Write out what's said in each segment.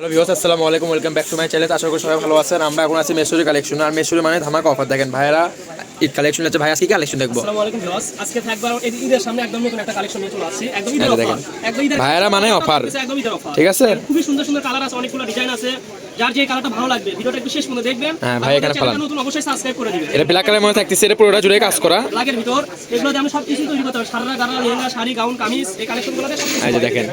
Hello views আসসালামু আলাইকুম welcome back to my channel আশা করি সবাই ভালো আছেন। আমরা এখন আছি মেসুরি কালেকশন আর মেসুরি মানে ধামাকা অফার দেখেন। ভাইরা ঈদ কালেকশন আছে ভাই আজকে কালেকশন দেখব? আসসালামু আলাইকুম ভিউয়ার্স। আজকে থাকবে ঈদের সামনে একদম নতুন একটা কালেকশন নিয়ে চলে আসছি। একদম ঈদের অফার দেখেন। ভাইয়েরা মানে offer। একদম ঈদের অফার ঠিক আছে? খুবই সুন্দর সুন্দর কালার আছে অনেকগুলো ডিজাইন আছে। যার যে কালারটা ভালো লাগবে ভিডিওটা একটু শেষ পর্যন্ত দেখবেন। হ্যাঁ, ভাই এখানে ফালান। নতুন অবশ্যই সাবস্ক্রাইব করে দিবেন। এটা ব্ল্যাক কালার মধ্যে থাকতেছে এটা পুরোটা জুড়ে কাজ করা। লাগের ভিতর এগুলোতে আমি সব কিছু তৈরি করতে পারব। সারা গাড়া লেহেঙ্গা শাড়ি গাউন কামিজ এই কালেকশনগুলোতে সব কিছু এই যে দেখেন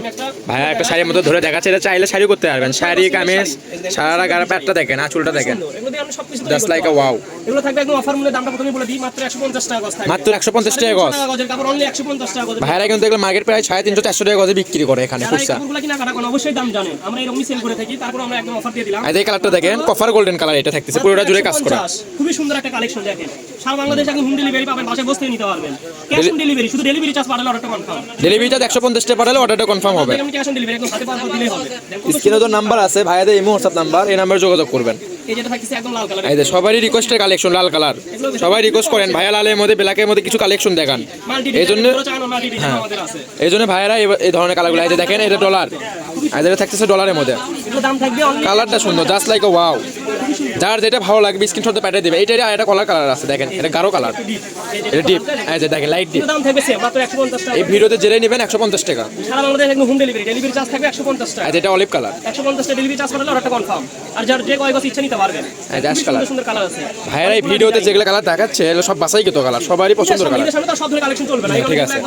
একটা শাড়ির মধ্যে ধরে দেখাচ্ছে এটা চাইলে শাড়ি করতে পারবেন। শাড়ি কামিজ সারা প্যাটটা দেখেন আঁচলটা দেখেন। এগুলো দিয়ে আমি সবকিছু তৈরি জাস্ট লাইক আ ওয়াও এগুলো থাকবে একদম অফার মূল্যে দামটা প্রথমে বলে দিই মাত্র 150 টাকা গজ থাকবে মাত্র 150 টাকা গজ। গজের কাপড় অনলি 150 টাকা গজ ভাইরা কিন্তু এগুলো মার্কেট প্রায় সাড়ে তিনশো চারশো টাকা গজে বিক্রি করে এখানে যারা কাপড়গুলো কিনা কাটা কোনো অবশ্যই দাম জানেন। আমরা এরকমই সেল করে থাকি তারপর আমরা একদম অফার দিয়ে দিলাম। এই কালারটা দেখেন কফার গোল্ডেন কালার এটা থাকতেছে পুরোটা জুড়ে কাজ করা। খুবই সুন্দর একটা কালেকশন দেখেন। সারা বাংলাদেশে এখন হোম ডেলিভারি পাবেন বাসায় বসে নিতে পারবেন। ক্যাশ অন ডেলিভারি শুধু ডেলিভারি চার্জ পাঠালে অর্ডারটা কনফার্ম ডেলিভারিটা একশো পঞ্চাশ টাকা পাঠালে অর্ডারটা কনফার্ম হবে। ক্যাশ অন ডেলিভারি একদম হাতে পারব দিলেই হবে। স্ক্রিনে তো নাম্বার আছে ভাইয়াদের ইমো হোয়াটসঅ্যাপ নাম্বার এই নাম্বারে যোগাযোগ করবেন। এই যে সবারই রিকোয়েস্টের কালেকশন লাল কালার সবাই রিকোয়েস্ট করেন ভাইয়া লালের মধ্যে ব্ল্যাকের মধ্যে কিছু কালেকশন দেখান। এই জন্য আছে। এই জন্য ভাইয়ারা এই- এই ধরনের কালারগুলো এই যে দেখেন এটা ডলার আর এটা থাকতেছে ডলারের মধ্যে। কালারটা সুন্দর জাস্ট লাইক ওয়াও যার যেটা ভালো লাগবে স্ক্রিনশটে পাঠিয়ে দেবে। এইটারই আর একটা কলার কালার আছে দেখেন। এটা গাঢ় কালার এটা ডিপ এই যে দেখেন লাইট ডিপ দাম থাকবে সেম মাত্র 150 টাকা এই ভিডিওতে জেনে নেবেন একশো পঞ্চাশ টাকা। সারা বাংলাদেশে একদম হোম ডেলিভারি ডেলিভারি চার্জ থাকবে 150 টাকা আর যেটা অলিভ কালার 150 টাকা ডেলিভারি চার্জ পাঠালে অর্ডারটা কনফার্ম আর যার যে কয় ইচ্ছা নিতে পারবেন এই যে ash খুবই color। সুন্দর কালার আছে এই ভিডিওতে যেগুলো কালার দেখাচ্ছে এগুলো সব বাসাই কেতো কালার সবারই পছন্দের কালার সব ধরনের কালেকশন চলবে না হ্যাঁ, ঠিক আছে।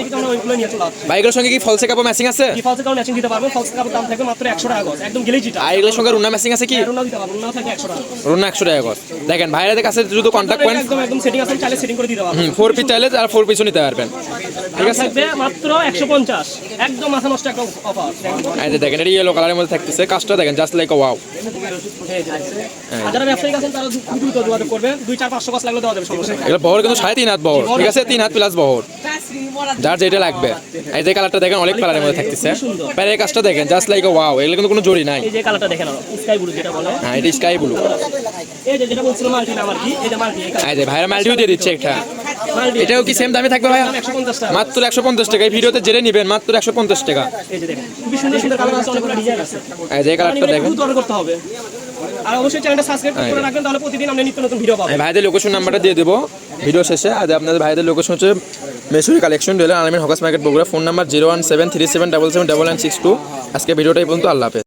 কিন্তু বাইকের সঙ্গে কি ফলসে কাপড় ম্যাচিং আছে ফলস কাউন্ট ম্যাচিং দিতে পারব। ফলস কাপড় দাম থাকবে মাত্র 100 টাকা গজ। একদম গেলেই যেটা আর এগুলোর সঙ্গে রুনা ম্যাচিং আছে কি? রুনা দিতে রুনা থাকে 100 টাকা রুনা একশো টাকা গজ। দেখেন কাছে যদি কন্ট্যাক্ট করেন। একদম একদম সেটিং আছে চাইলে সেটিং করে দিতে পারব। হুম ফোর পিস চাইলে আর ফোর পিসও নিতে পারবেন। ঠিক আছে? মাত্র 150 একদম মাথা নষ্ট একটা অফার এই দেখেন এটা ইয়েলো কালারের মধ্যে থাকতেছে। কাজটা দেখেন জাস্ট লাইক ওয়াও যারা ব্যবসায়ী আছেন তারা দ্রুত যোগাযোগ করবে দুই চার পাঁচশো গাছ লাগলে দেওয়া যাবে সমস্যা এগুলো বহর কিন্তু সাড়ে তিন হাত বহর। ঠিক আছে? তিন হাত প্লাস বহর। যার যেটা লাগবে। এই যে কালারটা দেখেন অনেক কালারের মধ্যে থাকতেছে। প্যারের কাজটা দেখেন জাস্ট লাইক ওয়াও এগুলো কিন্তু কোনো জড়ি নাই। এই যে কালারটা দেখে নাও স্কাই ব্লু যেটা বলে। হ্যাঁ এটা স্কাই ব্লু এই যে যেটা বলছিলাম মাল্টি না মাল্টি এই যে মাল্টি এই যে ভাইরা মাল্টিও দিয়ে দিচ্ছে একটা। এটাও কি সেম দামে থাকবে ভাইয়া? মাত্র একশো পঞ্চাশ টাকা। এই ভিডিওতে জেনে নেবেন মাত্র একশো পঞ্চাশ টাকা। এই যে দেখেন কালারটা দেখেন। দ্রুত অর্ডার করতে হবে। আর অবশ্যই চ্যানেলটা সাবস্ক্রাইব করে রাখবেন তাহলে প্রতিদিন আমরা নিত্য নতুন ভিডিও পাবো ভাইদের লোকেশন নাম্বারটা দিয়ে দেবো। ভিডিও শেষে আর আপনাদের ভাইদের লোকেশন হচ্ছে মেসুরি কালেকশন ডেলে Alamin hawkers market Bogura phone number zero one seven three seven double seven double nine six two. আজকে ভিডিওটাই পর্যন্ত। আল্লাহ হাফেজ।